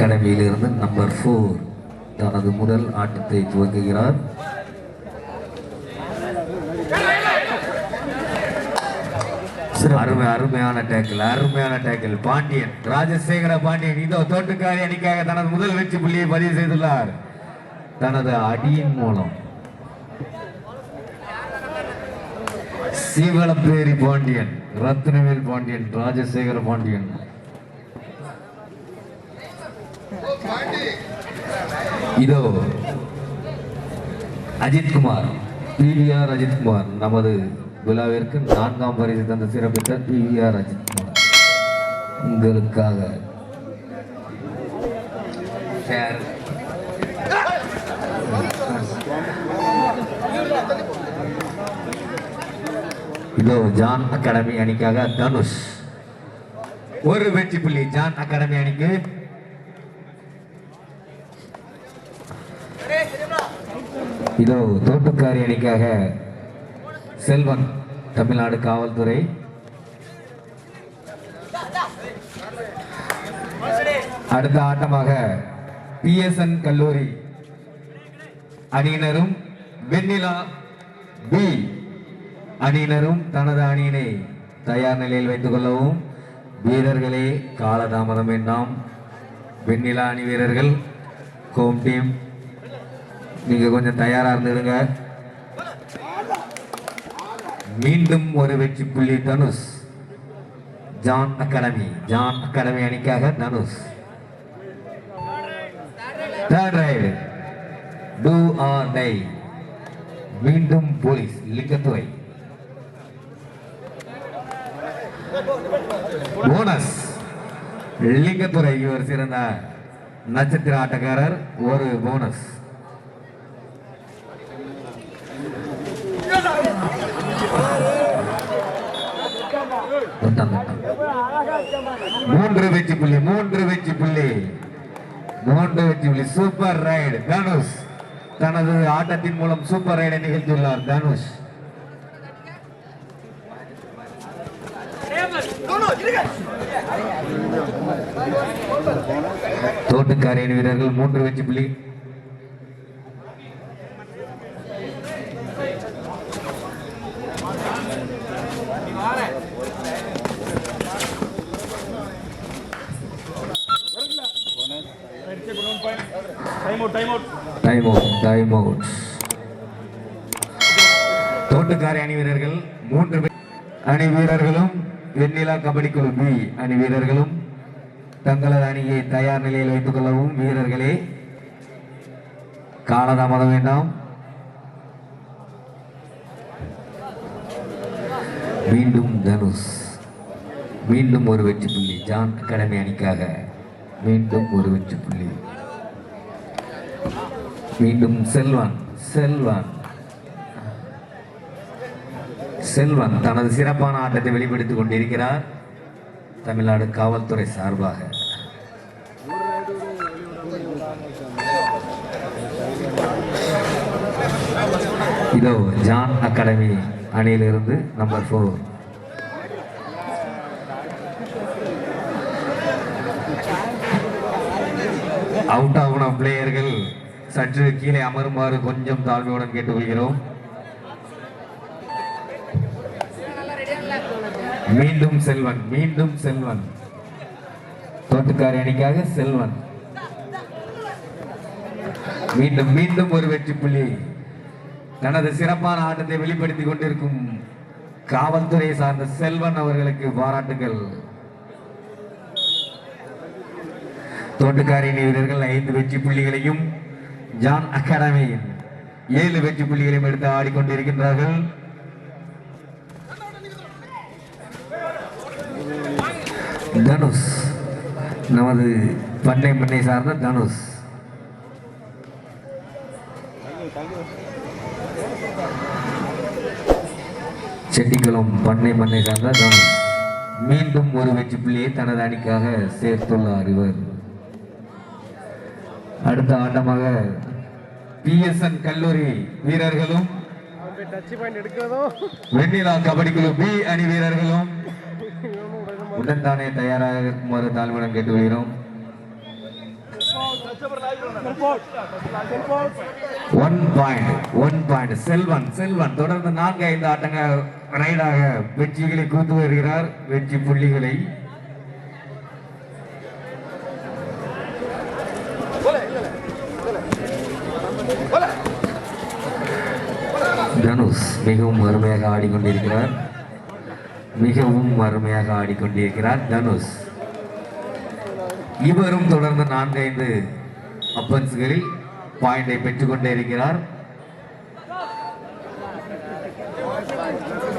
அகாடமியிலிருந்து number four தனது முதல் ஆட்டத்தை துவங்குகிறார். அருமை அருமையான டேக்கிள் அருமையான டேக்கிள் பாண்டியன் ராஜசேகர பாண்டியன் இதோ தோட்டுக்காரி அணிக்காக தனது முதல் வெற்றி புள்ளியை பதிவு செய்துள்ளார். தனது அடியின் மூலம். சீவளப்பேரி பாண்டியன் ரத்னவேல் பாண்டியன் ராஜசேகர பாண்டியன். இதோ அஜித்குமார் பிவிஆர் அஜித்குமார் நமது விழாவிற்கு நான்காம் பரிசு தந்த சிறப்பித்த பிவிஆர் அஜித்குமார் உங்களுக்காக இதோ ஜான் அகாடமி அணிக்காக தனுஷ். ஒரு வெற்றி புள்ளி ஜான் அகாடமி அணிக்கு இதோ தோட்டுக்காரி அணிக்காக செல்வன் தமிழ்நாடு காவல்துறை. அடுத்த ஆட்டமாக பிஎஸ்என் கல்லூரி அணியினரும் வெண்ணிலா பி. அணியினரும் தனது அணியினை தயார் நிலையில் வைத்துக் கொள்ளவும். வீரர்களே காலதாமதம் வேண்டாம் வெண்ணிலா அணி வீரர்கள் கோம் டீம். நீங்கள் கொஞ்சம் தயாராக இருந்துடுங்க மீண்டும் ஒரு வெற்றி புள்ளி Dhanush. John Academy John Academy அணிக்காக Dhanush. Third raid do or die மீண்டும் போலீஸ் லிங்கத்துவை போனஸ் லிங்கத்துறை இவர் சிறந்த நட்சத்திர ஆட்டக்காரர். ஒரு போனஸ் மூன்று வெற்றி புள்ளி மூன்று வெற்றி புள்ளி. மூன்று வெற்றி புள்ளி. Super raid Dhanush. தனது ஆட்டத்தின் மூலம் சூப்பர் ரைடை நிகழ்த்தியுள்ளார் தனுஷ். தோட்டுக்காரியின் வீரர்கள் மூன்று வெற்றி புள்ளி. Time out time. அவுட் தோட்டுக்காரி அணி வீரர்கள் மூன்று அணி வீரர்களும் வெண்ணிலா கபடி குழு பி அணி வீரர்களும் தங்களது அணியை தயார் நிலையில் வைத்துக் கொள்ளவும் வீரர்களே காலதாமதம் வேண்டாம். மீண்டும் தனுஷ் மீண்டும் ஒரு வெற்றி புள்ளி. ஜான் அகாடமி அணிக்காக மீண்டும் ஒரு வெற்றி புள்ளி. மீண்டும் செல்வன் செல்வன். செல்வன் தனது சிறப்பான ஆட்டத்தை வெளிப்படுத்திக் கொண்டிருக்கிறார் தமிழ்நாடு காவல்துறை சார்பாக. இதோ ஜான் அகாடமி அணியிலிருந்து நம்பர் ஃபோர் அவுட் ஆகுன பிளேயர்கள் சற்று கீழே அமருமாறு கொஞ்சம் தாழ்மையுடன் கேட்டுக்கொள்கிறோம். மீண்டும் செல்வன் மீண்டும் செல்வன். தோட்டுக்காரி அணிக்காக செல்வன். மீண்டும் மீண்டும் ஒரு வெற்றி புள்ளி. தனது சிறப்பான ஆட்டத்தை வெளிப்படுத்திக் கொண்டிருக்கும் காவல்துறையை சார்ந்த செல்வன் அவர்களுக்கு பாராட்டுகள். தோட்டுக்காரி வீரர்கள் ஐந்து வெற்றி புள்ளிகளையும் ஜான் அகாடமி ஏழு வெற்றி புள்ளிகளையும் எடுத்து ஆடிக்கொண்டிருக்கின்றார்கள். தனுஷ் நமது பண்ணை பண்ணை சார்ந்த தனுஷ். செட்டிக்குளம் பண்ணை பண்ணை சார்ந்த தனுஷ். மீண்டும் ஒரு வெற்றி புள்ளியை தனது அணிக்காக சேர்த்துள்ளார் இவர். அடுத்த ஆட்டமாக பிஎஸ்என் கல்லூரி வீரர்களும் வெண்ணிலா கபடி குழு பி அணி வீரர்களும் உடன்தானே தயாராக இருக்குமாறு கேட்டு வருகிறோம் one point one point Selvan Selvan. தொடர்ந்து நான்கு ஐந்து ஆட்டங்கள் ரைடாக வெற்றிகளை கூத்து வருகிறார். வெற்றி புள்ளிகளை தனுஷ் மிகவும் அருமையாக ஆடிக்கொண்டிருக்கிறார். மிகவும் அருமையாக ஆடிக்கொண்டிருக்கிறார் தனுஷ். இவரும் தொடர்ந்து நான்கைந்து அப்பன்ஸ்களில் பாயிண்டை பெற்றுக்கொண்டே இருக்கிறார்.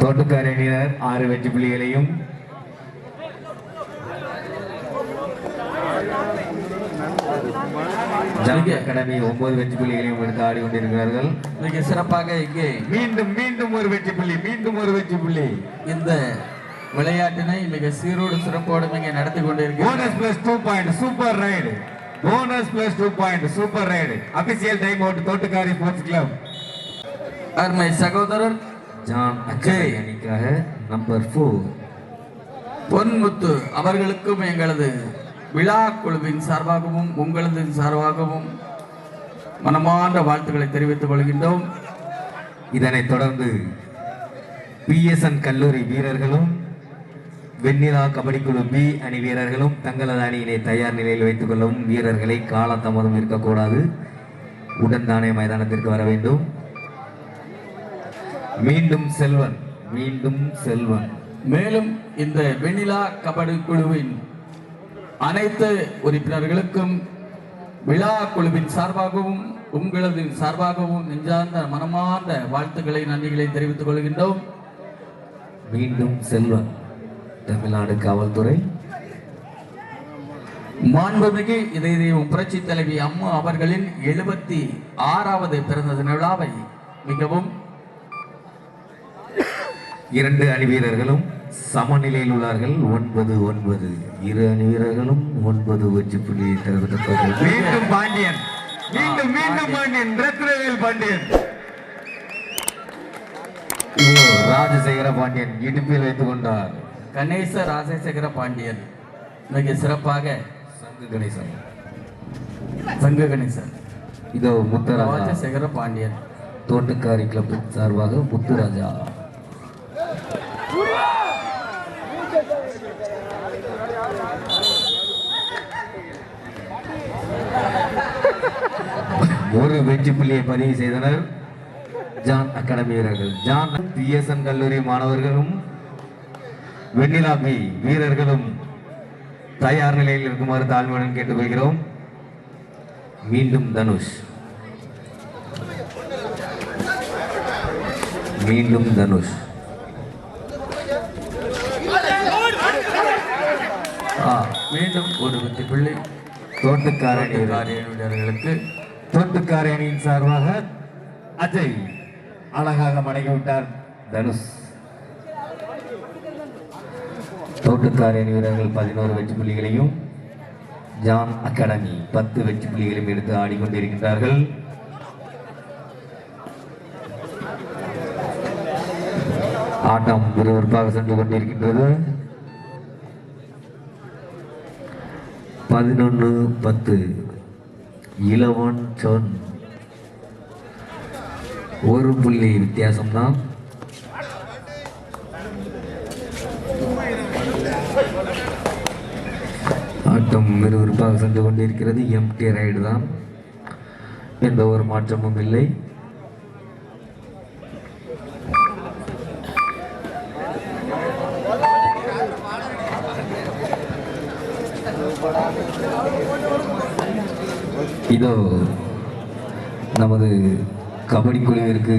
தோட்டக்கார அணியினர் ஆறு வெற்றி புள்ளிகளையும் ஜாமியா அகாடமி ஒன்பது வெற்றி புள்ளிகளையும் எடுத்து ஆடிக்கொண்டிருக்கிறார்கள். மிக சிறப்பாக இங்கே மீண்டும் மீண்டும் ஒரு வெற்றி புள்ளி மீண்டும் ஒரு வெற்றி புள்ளி. இந்த விளையாட்டினை மிக சீரோடு சிறப்போடு இங்கே நடத்தி கொண்டிருக்கிறார். Bonus plus two point super raid bonus plus two point super raid official time out தோட்டக்காரி sports club அருமை சகோதரர் ஜான் அஜய். அணிக்காக நம்பர் ஃபோர் பொன்முத்து அவர்களுக்கும் எங்களது விழா குழுவின் சார்பாகவும் உங்களது சார்பாகவும் மனமார்ந்த வாழ்த்துக்களை தெரிவித்துக் கொள்கின்றோம். இதனைத் தொடர்ந்து பிஎஸ்என் கல்லூரி வீரர்களும் வெண்ணிலா கபடி குழு பி அணி வீரர்களும் தங்களது அணியினை தயார் நிலையில் வைத்துக் கொள்ளவும் வீரர்களை காலதாமதம் இருக்கக்கூடாது. உடன் தானே மைதானத்திற்கு வர வேண்டும். மீண்டும் செல்வன் மீண்டும் செல்வன். மேலும் இந்த வெண்ணிலா கபடி குழுவின் அனைத்து உறுப்பினர்களுக்கும் விழா குழுவின் சார்பாகவும் உங்களது சார்பாகவும் நெஞ்சார்ந்த மனமார்ந்த வாழ்த்துக்களை நன்றிகளை தெரிவித்துக் கொள்கின்றோம். மீண்டும் செல்வன் தமிழ்நாடு காவல்துறை. மாண்புமிகு இதய தெய்வம் புரட்சி தலைவி அம்மா அவர்களின் எழுபத்தி ஆறாவது பிறந்த தின விழாவை மிகவும் இரண்டு அணி வீரர்களும் சமநிலையில் உள்ளார்கள் ஒன்பது ஒன்பது. இரு அணி வீரர்களும் ஒன்பது வெற்றி புள்ளியை தருவதற்காக மீண்டும் பாண்டியன். மீண்டும் மீண்டும் பாண்டியன். ரத்னவேல் பாண்டியன். ராஜசேகர பாண்டியன். இடுப்பில் வைத்துக் கொண்டார். கணேச ராஜசேகர பாண்டியன். மிக சிறப்பாக. சங்கு கணேசன். சங்க கணேசன். இதோ முத்தராஜா. ராஜசேகர பாண்டியன். தோட்டக்காரி கிளப் சார்பாக முத்துராஜா. ஒரு வெற்றி புள்ளியை பதிவு செய்தனர் ஜான் அகாடமி வீரர்கள். ஜான் பிஎஸ்என் கல்லூரி மாணவர்களும் வெண்ணிலாமி வீரர்களும் தயார் நிலையில் இருக்குமாறு தாழ்மையுடன் கேட்டுக்கொள்கிறோம். மீண்டும் தனுஷ். மீண்டும் தனுஷ். ஆ, மீண்டும் ஒரு வெற்றி பிள்ளை. தோட்டக்கார வீரர்களுக்கு தோட்டக்கார அணியின் சார்பாக அஜய் அழகாக மடங்கிவிட்டார் தனுஷ். தோட்டுக்கார அணி வீரர்கள் பதினோரு வெற்றி புள்ளிகளையும் ஜான் அகாடமி பத்து வெற்றி புள்ளிகளையும் எடுத்து ஆடிக்கொண்டிருக்கின்றார்கள். ஆட்டம் விறுவிறுப்பாக சென்று கொண்டிருக்கின்றது. பதினொன்று பத்து. இலவன் சொன். ஒரு புள்ளி வித்தியாசம்தான். ஆட்டம் விறுவிறுப்பாக சென்று கொண்டிருக்கிறது. எம்டி ரைடு தான். எந்த ஒரு மாற்றமும் இல்லை. இதோ நமது கபடி குழுவிற்கு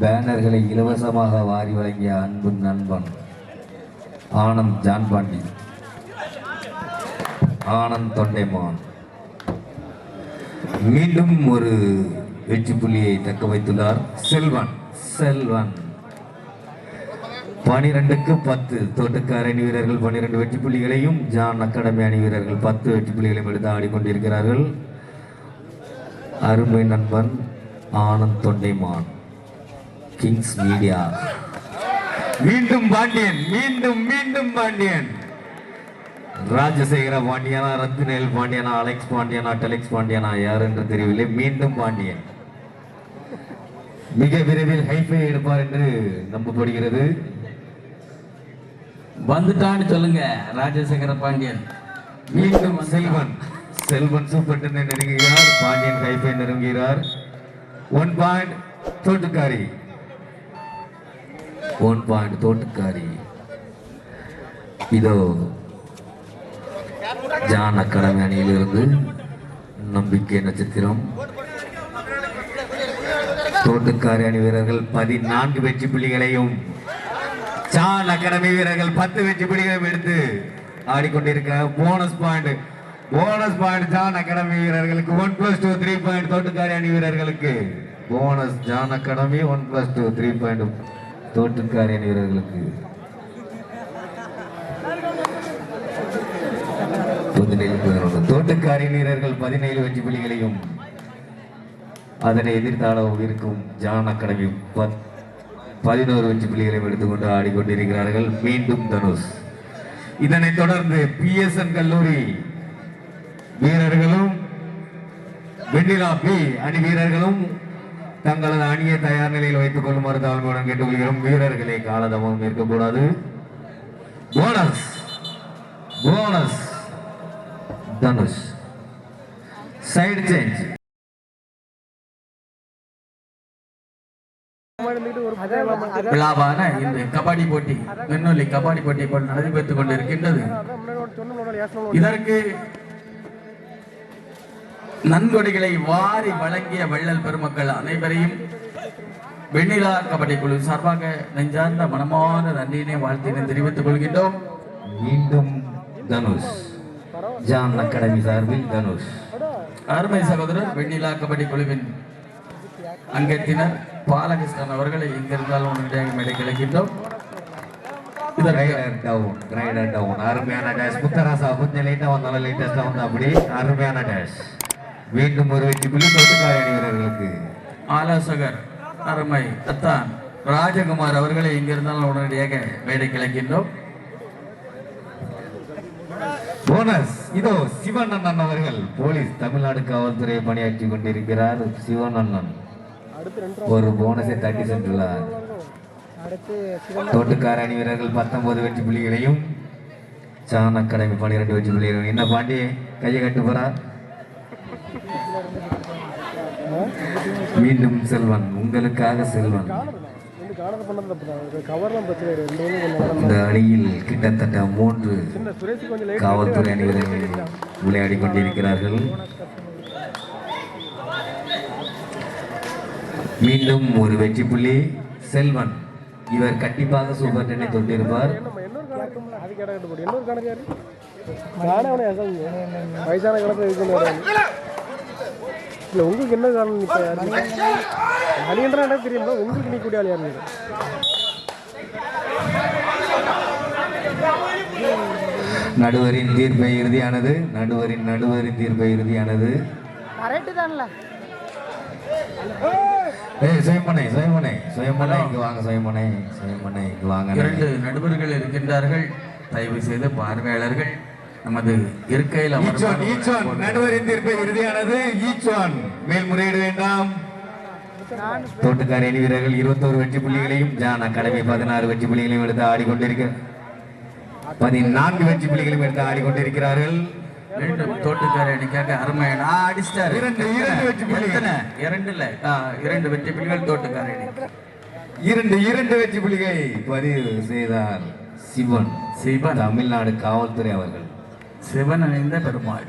பேனர்களை இலவசமாக வாரி வழங்கிய அன்பு நண்பன் ஆனந்த் ஜான்பாண்டி. ஆனந்த் தொண்டைமான். மீண்டும் ஒரு வெற்றி புள்ளியை தக்க வைத்துள்ளார் செல்வன். செல்வன். பனிரெண்டுக்கு பத்து. தோட்டக்கார அணி வீரர்கள் பனிரெண்டு வெற்றி புள்ளிகளையும் ஜான் அகாடமி அணி வீரர்கள் பத்து வெற்றி புள்ளிகளையும் எடுத்து ஆடிக்கொண்டிருக்கிறார்கள். அருமை நண்பன் ஆனந்த் தொண்டைமான் கிங்ஸ் மீடியா. மீண்டும் பாண்டியன் மீண்டும் மீண்டும் பாண்டியன். ராஜசேகர பாண்டியனா ரத்தினேல் பாண்டியனா அலெக்ஸ் பாண்டியனா டெலெக்ஸ் பாண்டியனா யார் என்று தெரியவில்லை மீண்டும் பாண்டியன். மிக விரைவில் ஹைஃபை எடுப்பார் என்று நம்பப்படுகிறது. வந்துட்டான்னு சொல்லுங்க ராஜசேகர பாண்டியன். மீண்டும் செல்வன். செல்வன் சூப்பர் நெருங்குகிறார் பாண்டியன் கைப்பை நெருங்குகிறார். One point தோட்டுக்காரி. One point தோட்டுக்காரி. இதோ ஜான் அகாடமி அணியிலிருந்து நம்பிக்கை நட்சத்திரம். தோட்டுக்காரி அணி வீரர்கள் பதினான்கு வெற்றி புள்ளிகளையும் ஜான் அகாடமி வீரர்கள் பத்து வெற்றி புள்ளிகளையும் எடுத்து ஆடிக்கொண்டிருக்க. Bonus point bonus point John Academy வீரர்களுக்கு one plus two three point தோட்டுக்காரி அணி வீரர்களுக்கு. Bonus John Academy one plus two three point தோட்டுக்காரி அணி வீரர்களுக்கு தோட்டுக்காரி வீரர்கள் பதினேழு வெற்றி புள்ளிகளையும் அதனை எதிர்த்தாளவும் இருக்கும் ஜான் அகாடமி பத் பதினோரு வெற்றி புள்ளிகளையும் எடுத்துக்கொண்டு ஆடிக்கொண்டிருக்கிறார்கள். மீண்டும் தனுஷ். இதனைத் தொடர்ந்து பிஎஸ்என் கல்லூரி வீரர்களும் வெண்ணிலா பி அணி வீரர்களும் தங்களது அணியை தயார் நிலையில் வைத்துக் கொள்ளுமாறு தாழ்மையுடன் கேட்டுக்கொள்கிறோம். வீரர்களை காலதாமம் இருக்கக்கூடாது bonus bonus Dhanush side change விழாவான இந்த கபாடி போட்டி வெண்ணொல்லி கபாடி போட்டி போல் நடைபெற்றுக் கொண்டிருக்கின்றது. இதற்கு நன்கொடைகளை வாரி வழங்கிய வள்ளல் பெருமக்கள் அனைவரையும் வெண்ணிலா கபடி குழு சார்பாக நெஞ்சார்ந்த மனமான நன்றியினை வாழ்த்தினை தெரிவித்துக் கொள்கின்றோம். மீண்டும் தனுஷ் ஜான் அகாடமி சார்பில் தனுஷ். அருமை சகோதரர் வெண்ணிலா கபடி குழுவின் அங்கத்தினர் பாலகிருஷ்ணன் அவர்களை எங்கிருந்தாலும் உடனடியாக மேடை கிடைக்கின்றோம் அருமையான டேஷ் முத்தராசா கொஞ்சம் லேட்டா வந்தாலும் லேட்டஸ்டா வந்தா அப்படி அருமையான டேஷ் மீண்டும் ஒரு வெற்றி புள்ளி தோட்டுக்கார அணி வீரர்களுக்கு ஆலோசகர் அருமை அத்தான் ராஜகுமார் அவர்களை எங்கிருந்தாலும் உடனடியாக மேடை கிளக்கின்றோம் போனஸ் இதோ சிவன் அண்ணன் அவர்கள் போலீஸ் தமிழ்நாடு காவல்துறை பணியாற்றி கொண்டிருக்கிறார். சிவன் அண்ணன் அடுத்து ரெண்டு ஒரு போனஸை தட்டி சென்றுள்ளார். தோட்டுக்கார அணி வீரர்கள் பத்தொன்பது வெற்றி புள்ளிகளையும் சான் அகாடமி பன்னிரெண்டு வெற்றி புள்ளிகளையும் என்ன பாண்டி கையை கட்டு போறா மீண்டும் செல்வன் உங்களுக்காக செல்வன். இந்த அணியில் கிட்டத்தட்ட மூன்று காவல்துறை அணி விளையாடி கொண்டிருக்கிறார்கள். மீண்டும் ஒரு வெற்றி புள்ளி. செல்வன் இவர் கண்டிப்பாக சூப்பர் டென்னை தொட்டிருப்பார். வயசான காலத்தில் இல்லை உங்களுக்கு என்ன காரணம் இப்போ யாரு அணின்ற எனக்கு தெரியும்? உங்களுக்கு நீ கூடிய ஆள் யாருங்க? நடுவரின் தீர்ப்பை இறுதியானது நடுவரின் நடுவரின் தீர்ப்பை இறுதியானது. கரெக்டு தான்ல. ஏய் சுயமனை சுயமனை சுயமனை இங்க வாங்க சுயமனை சுயமனை இங்க வாங்க. இரண்டு நடுவர்கள் இருக்கின்றார்கள். தயவு செய்து பார்வையாளர்கள் நமது இருக்கையில் ஈச் ஒன் ஈச் ஒன் அமர்ந்து நடுவரின் தீர்ப்பை இறுதியானது ஈச் ஒன் மேல்முறையீடு வேண்டாம். தோட்டுக்கார அணி வீரர்கள் இருபத்தோரு வெற்றி புள்ளிகளையும் ஜான் அகாடமி பதினாறு வெற்றி புள்ளிகளையும் எடுத்து ஆடிக்கொண்டிருக்க பதினான்கு வெற்றி புள்ளிகளையும் எடுத்து ஆடிக்கொண்டிருக்கிறார்கள். மீண்டும் தோட்டுக்கார அணிக்காக அருமையான அடிச்சிட்டாரு. இரண்டு, இரண்டு வெற்றி புள்ளிகள். எத்தனை? இரண்டு இல்ல ஆ, இரண்டு வெற்றி புள்ளிகள் தோட்டுக்கார அணி. இரண்டு இரண்டு வெற்றி புள்ளிகளை பதிவு செய்தார் சிவன். சிவன். தமிழ்நாடு காவல்துறை அவர்கள். சிவன் அணிந்த பெருமாள்.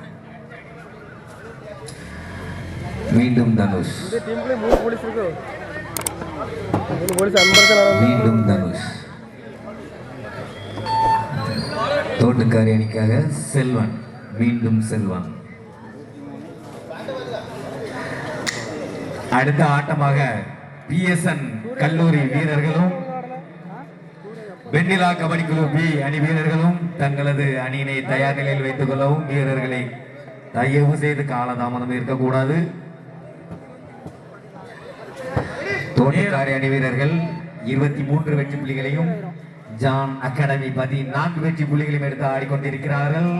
மீண்டும் தனுஷ். மீண்டும் தனுஷ். தோட்டுக்காரி அணிக்காக செல்வன் மீண்டும் செல்வன். அடுத்த ஆட்டமாக பிஎஸ்என் கல்லூரி வீரர்களும் வெண்ணிலா கபடி குழு பி அணி வீரர்களும் தங்களது அணியினை தயார் நிலையில் வைத்துக் கொள்ளவும் வீரர்களை தயவு செய்து காலதாமதம் இருக்கக்கூடாது. தோட்டக்காரி அணி வீரர்கள் இருபத்தி மூன்று வெற்றி புள்ளிகளையும் ஜான் அகாடமி பதினான்கு வெற்றி புள்ளிகளையும் எடுத்து ஆடிக்கொண்டிருக்கிறார்கள்.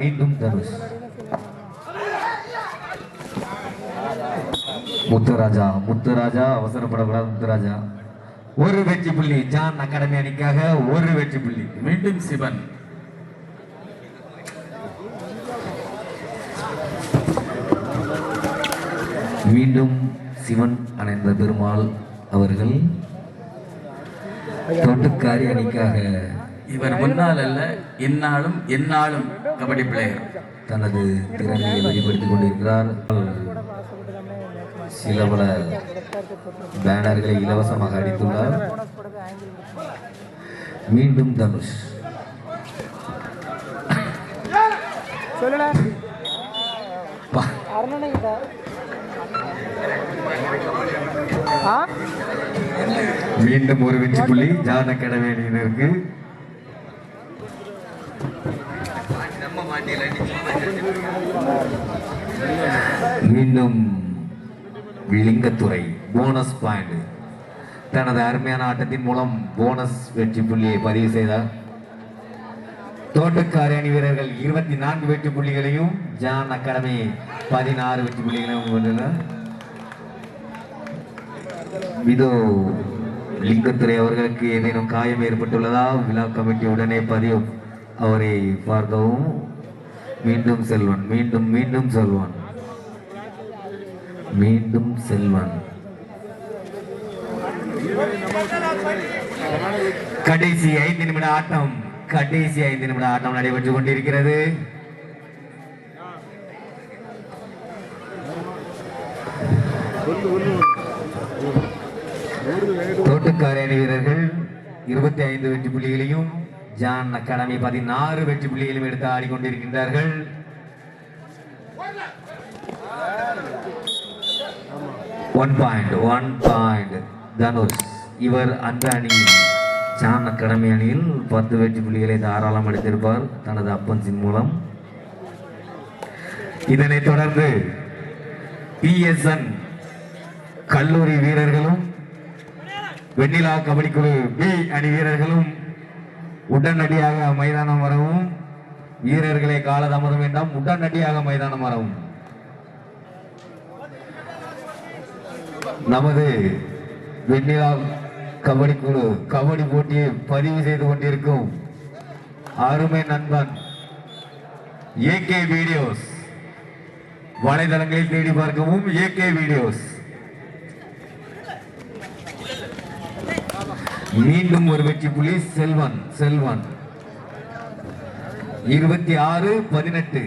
மீண்டும் தனுஷ். முத்துராஜா முத்துராஜா அவசரப்படக்கூடாது முத்துராஜா. ஒரு வெற்றி புள்ளி. ஜான் அகாடமி அணிக்காக ஒரு வெற்றி புள்ளி. மீண்டும் சிவன். மீண்டும் சிவன் அணைந்த பெருமாள் அவர்கள் தோட்டக்காரி அணிக்காக இவர் முன்னால் அல்ல இந்நாளும் எந்நாளும் கபடி பிளேயர் தனது திறமையை வெளிப்படுத்திக் கொண்டிருக்கிறார். சில பல பேனர்களை இலவசமாக அடித்துள்ளார். மீண்டும் தனுஷ். மீண்டும் ஒரு வெற்றி புள்ளி. ஜான அகாடமி மீண்டும் லிங்கத்துறை போனஸ் பாயிண்ட் தனது அருமையான ஆட்டத்தின் மூலம் போனஸ் வெற்றி புள்ளியை பதிவு செய்தார். தோட்டக்காரி அணி வீரர்கள் இருபத்தி நான்கு வெற்றி புள்ளிகளையும் ஜான் அகாடமி பதினாறு வெற்றி புள்ளிகளையும் கொண்டுள்ளார் இதோ லிங்கத்துறை அவர்களுக்கு ஏதேனும் காயம் ஏற்பட்டுள்ளதா? விழா கமிட்டி உடனே பதிவு. அவரை பார்க்கவும். மீண்டும் செல்வன் மீண்டும் மீண்டும் செல்வன். மீண்டும் செல்வன். கடைசி ஐந்து நிமிட ஆட்டம் கடைசி ஐந்து நிமிட ஆட்டம் நடைபெற்றுக் கொண்டிருக்கிறது. தோட்டக்கார அணி வீரர்கள் இருபத்தி ஐந்து வெற்றி புள்ளிகளையும் ஜான் அகாடமி பதினாறு வெற்றி புள்ளிகளையும் எடுத்து ஆடிக்கொண்டிருக்கின்றார்கள். One point one point Dhanush இவர் அந்த அணியில் ஜான் அகாடமி அணியில் பத்து வெற்றி புள்ளிகளை தாராளம் அடித்திருப்பார் தனது அப்பன்சின் மூலம். இதனைத் தொடர்ந்து பிஎஸ்என் கல்லூரி வீரர்களும் வெண்ணிலா கபடி குழு பி அணி வீரர்களும் உடனடியாக மைதானம் வரவும் வீரர்களை காலதாமதம் வேண்டாம் உடனடியாக மைதானம் வரவும். நமது வெண்ணிலா கபடி குழு கபடி போட்டியை பதிவு செய்து கொண்டிருக்கும் அருமை நண்பன் ஏகே வீடியோஸ் வலைதளங்களில் தேடி பார்க்கவும் ஏகே வீடியோஸ் மீண்டும் ஒரு வெற்றி புள்ளி செல்வன் செல்வன். இருபத்தி ஆறு பதினெட்டு.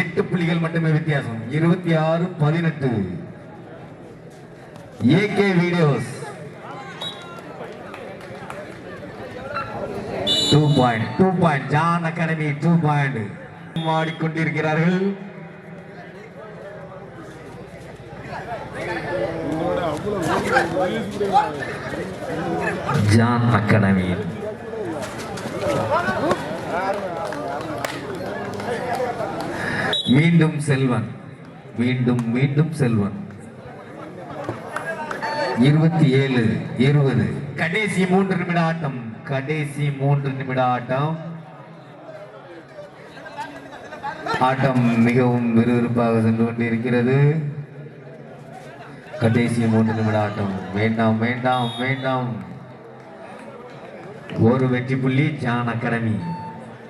எட்டு புள்ளிகள் மட்டுமே வித்தியாசம். இருபத்தி ஆறு பதினெட்டு. AK videos. Two point two point John Academy two point ஆடிக்கொண்டிருக்கிறார்கள் John Academy மீண்டும் செல்வன் மீண்டும் மீண்டும் செல்வன். இருபத்தி ஏழு இருபது. கடைசி மூன்று நிமிட ஆட்டம் கடைசி மூன்று நிமிட ஆட்டம் ஆட்டம் மிகவும் விறுவிறுப்பாக சென்று கொண்டிருக்கிறது. கடைசி மூன்று நிமிட ஆட்டம். வேண்டாம் வேண்டாம் வேண்டாம். ஒரு வெற்றி புள்ளி ஜான் அகாடமி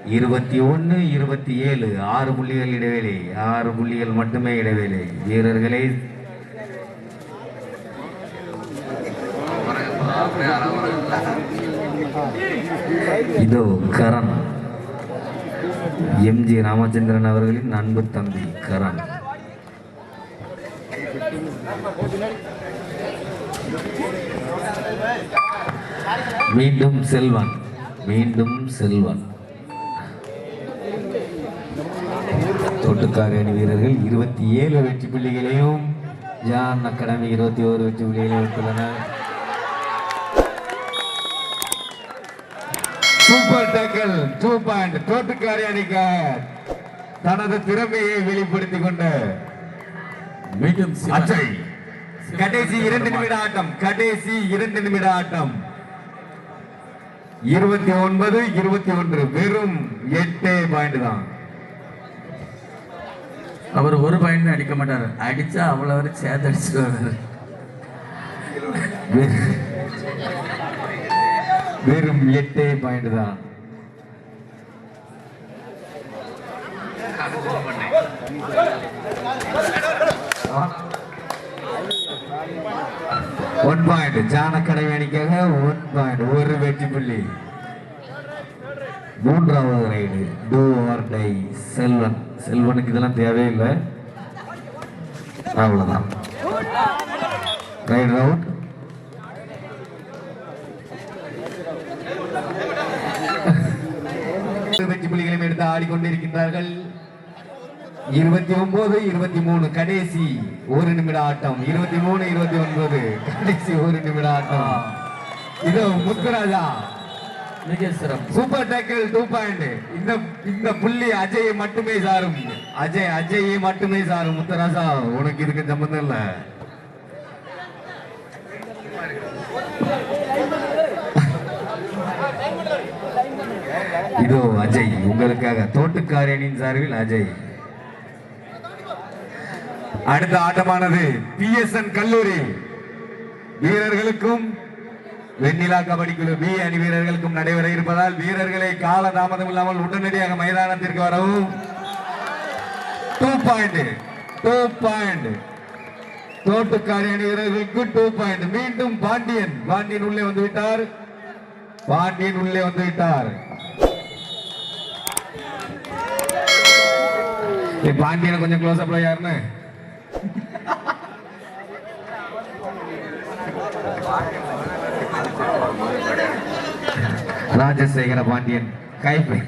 இருபத்தி ஒன்று இருபத்தி ஏழு. ஆறு புள்ளிகள் இடைவேளை. ஆறு புள்ளிகள் மட்டுமே இடைவேளை. வீரர்களை இதோ கரண். எம். ஜி. ராமச்சந்திரன் அவர்களின் அன்பு தம்பி கரண். மீண்டும் செல்வன். மீண்டும் செல்வன். தோட்டுக்கார அணி வீரர்கள் இருபத்தி ஏழு வெற்றி புள்ளிகளையும் ஜான் அகாடமி இருபத்தி ஓரு வெற்றி புள்ளிகளையும் எடுத்துள்ளனர். சூப்பர் டேக்கல் டூ பாயிண்ட் தோட்டுக்காரி அணிக்காக தனது திறமையை வெளிப்படுத்திக் கொண்ட. மீண்டும் அஜய் கடைசி இரண்டு நிமிட ஆட்டம். கடைசி இரண்டு நிமிட ஆட்டம். இருபத்தி ஒன்பது இருபத்தி ஒன்று. வெறும் எட்டே பாயிண்ட் தான். அவர் ஒரு பாயிண்ட் அடிக்க மாட்டார். அடிச்சா அவ்வளவு சேர்த்து அடிச்சுட்டு வெறும் எட்டே பாயிண்ட் தான். ஒன் பாயிண்ட் ஜானக்கடை அணிக்காக ஒன் பாயிண்ட் ஒரு வெற்றி புள்ளி. மூன்றாவது raid do or die Selvan. செல்வனுக்கு இதெல்லாம் தேவையில்லை. அவ்வளோதான் ரைட் அவுட் வெற்றி எடுத்து ஆடிக்கொண்டிருக்கின்றார்கள். இருபத்தி ஒன்பது இருபத்தி மூணு கடைசி ஒரு நிமிட ஆட்டம். இருபத்தி மூணு இருபத்தி ஒன்பது கடைசி ஒரு நிமிட ஆட்டம். இதோ Muthuraja. Super tackle two point இந்த இந்த புள்ளி அஜயை மட்டுமே சாரும். அஜய் அஜயை மட்டுமே சாரும் முத்தராஜா. உனக்கு இதுக்கு சம்பந்தம் இல்ல. இதோ அஜய் உங்களுக்காக தோட்டுக்காரணியின் சார்பில் அஜய். அடுத்த ஆட்டமானது பி எஸ் என் கல்லூரி. வீரர்களுக்கும் வெண்ணிலா கபடி குழு பி அணி வீரர்களுக்கும் நடைபெற இருப்பதால் வீரர்களை கால தாமதம் இல்லாமல் உடனடியாக மைதானத்திற்கு வரவும். டூ பாயிண்ட் டூ பாயிண்ட் தோட்டுக்காரி அணி வீரர்களுக்கு டூ பாயிண்ட் மீண்டும் பாண்டியன் பாண்டியன் உள்ளே வந்து விட்டார். பாண்டியன் உள்ளே வந்து விட்டார். நீ பாண்டியனை கொஞ்சம் க்ளோஸ் அப்ல யாருன்னு? ராஜசேகர பாண்டியன். கைப்பை